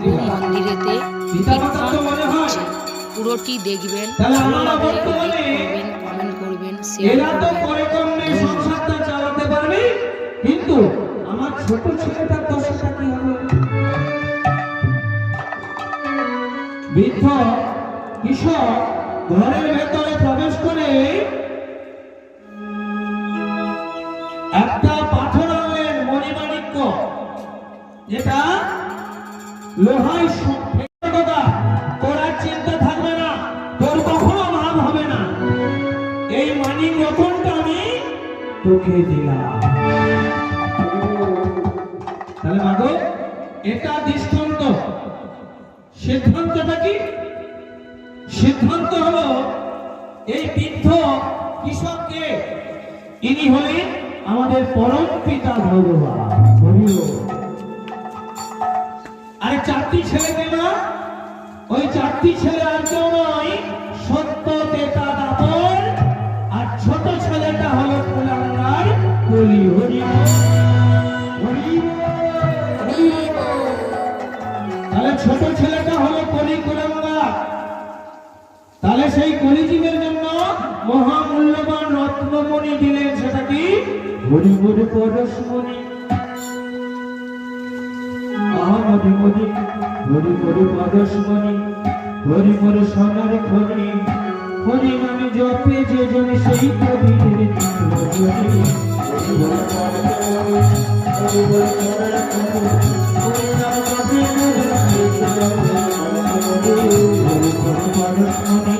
মন্দিরেতে কীর্তন হচ্ছে পুরোটি দেখবেন ভালো লাগলে লাইক করবেন কমেন্ট করবেন শেয়ার কিন্তু আমার ছোট ছেলেটার দশাটা কি হবে? বৃদ্ধ কৃষক ঘরের ভেতরে প্রবেশ করে একটা পাথর আনলেন মণিমাণিক্য। যেটা তোর চিন্তা থাকবে না, তোর কখনো ভাব হবে না। এই মানিক রতনটা আমি তোকে দিলাম। তাহলে মাগো, এটা হলো, এই বৃদ্ধ কৃষককে, ইনি হলেন আমাদের পরম পিতা ভগবান। আরে চারটি ছেলে পেল ওই চারটি ছেলে আর কেউ নয়, সত্য তেতা দাপর, আর ছোট ছেলেটা হলো কুলাঙ্গার কলি হরি তাহলে ছোট ছেলেটা হলো কলি কুলাঙ্গার তাহলে সেই কলিজীবের জন্য মহামূল্যবান রত্নমণি দিলেন সেটা কি? হরি হরি পরশমণি। আহামদি মদি, হরি হরি পরশমণি হরি হরি সোনার খনি হরি নামে জপে যে জনে সেই কবিদের হরি